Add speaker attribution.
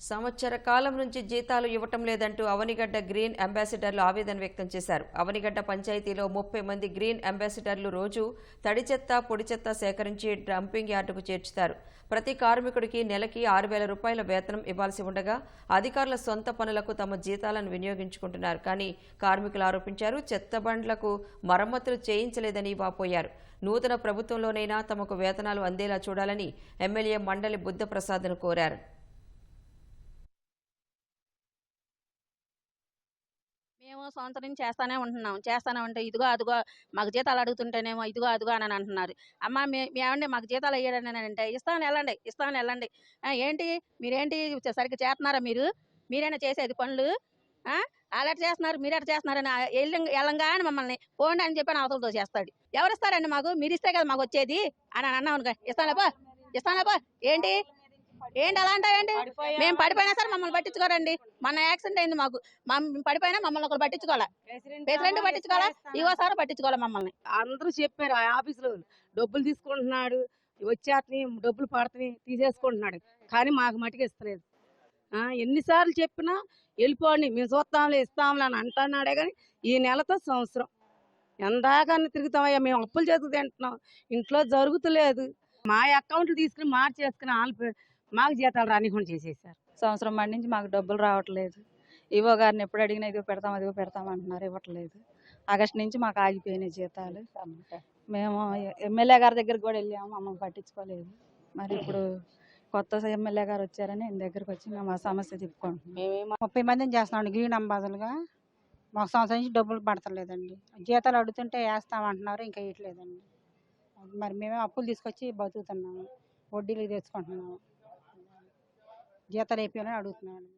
Speaker 1: సంవత్సర కాలం నుంచి జీతాలు ఇవ్వటం లేదంటూ అవనిగడ్డ గ్రీన్ అంబాసిడర్లు ఆవేదన వ్యక్తం చేశారు. అవనిగడ్డ పంచాయతీలో ముప్పై మంది గ్రీన్ అంబాసిడర్లు రోజు తడి చెత్త పొడి చెత్త సేకరించి డంపింగ్ యార్డుకు చేర్చుతారు. ప్రతి కార్మికుడికి నెలకి ఆరు వేల రూపాయల వేతనం ఇవ్వాల్సి ఉండగా అధికారుల సొంత పనులకు తమ జీతాలను వినియోగించుకుంటున్నారు. కానీ కార్మికులు ఆరోపించారు చెత్త బండ్లకు మరమ్మతులు చేయించలేదని వాపోయారు. నూతన ప్రభుత్వంలోనైనా తమకు వేతనాలు అందేలా చూడాలని ఎమ్మెల్యే మండలి బుద్ధప్రసాద్ను కోరారు.
Speaker 2: మేము సంవత్సరం నుంచి చేస్తానే ఉంటున్నాం. చేస్తానే ఉంటే ఇదిగో అదిగో మాకు జీతాలు అడుగుతుంటేనేమో ఇదిగో అదిగో అని అంటున్నారు. అమ్మ మేమండి మాకు జీతాలు అయ్యాడని అంటే ఇస్తాను వెళ్ళండి ఇస్తాను వెళ్ళండి. ఏంటి? మీరేంటి సరిగ్గా చేస్తున్నారా మీరు? మీరైనా చేసేది పనులు? అలాంటి చేస్తున్నారు? మీరు ఎట్లా చేస్తున్నారని ఆ, ఎల్లం- వెళ్ళంగానే మమ్మల్ని పోండి అని చెప్పి అవతలతో చేస్తాడు. ఎవరు ఇస్తారండి మాకు? మీరు ఇస్తే కదా మాకు వచ్చేది? అని అని అన్నాం ఇస్తానులేపో ఏంటి? ఏంటి అలా అంటావేంటి మేము పడిపోయినా సరే మమ్మల్ని పట్టించుకోరండి. మన యాక్సిడెంట్ అయింది మాకు. పడిపోయినా మమ్మల్ని ఒకరు పట్టించుకోవాలా? ప్రెసిడెంట్ పట్టించుకోవాలా? ఈవో సార్ పట్టించుకోవాలా మమ్మల్ని?
Speaker 3: అందరూ చెప్పారు ఆ ఆఫీసులో డబ్బులు తీసుకుంటున్నాడు వచ్చేతని డబ్బులు పడతని తీసేసుకుంటున్నాడు. కానీ మాకు మటుకు ఇస్తలేదు. ఆ, ఎన్నిసార్లు చెప్పినా వెళ్ళిపోండి మేము చూస్తాంలే ఇస్తాంలే అని అంటున్నాడే కానీ ఈ నెలతో సంవత్సరం. ఎందాకన్నా తిరుగుతామయ్యా మేము అప్పులు చేతుకు తింటున్నాం. ఇంట్లో జరుగుతలేదు. మా అకౌంట్లు తీసుకుని మార్చేసుకుని వాళ్ళు మాకు జీతాలు రానికుండా చేసేసారు
Speaker 4: సంవత్సరం మంది నుంచి మాకు డబ్బులు రావట్లేదు. ఇవో గారిని ఎప్పుడు అడిగినా ఇదిగో పెడతాం అదిగో పెడతాం అంటున్నారు ఇవ్వట్లేదు. ఆగస్టు నుంచి మాకు ఆగిపోయినాయి జీతాలు. మేము ఎమ్మెల్యే గారి దగ్గరికి కూడా వెళ్ళాము మమ్మల్ని పట్టించుకోలేదు. మరి ఇప్పుడు కొత్త ఎమ్మెల్యే గారు వచ్చారని ఆయన దగ్గరికి వచ్చి మేము ఆ సమస్య చెప్పుకుంటున్నాం
Speaker 5: ముప్పై మందిని చేస్తున్నాం గ్రీన్ అంబాజులుగా మాకు సంవత్సరం నుంచి డబ్బులు పడతలేదండి. జీతాలు అడుగుతుంటే వేస్తామంటున్నారు ఇంకా ఇవ్వట్లేదండి. మరి మేమే అప్పులు తీసుకొచ్చి బతుకుతున్నాము వడ్డీలు తెచ్చుకుంటున్నాము. జీతాలు అయిపోయాయని అడుగుతున్నాను.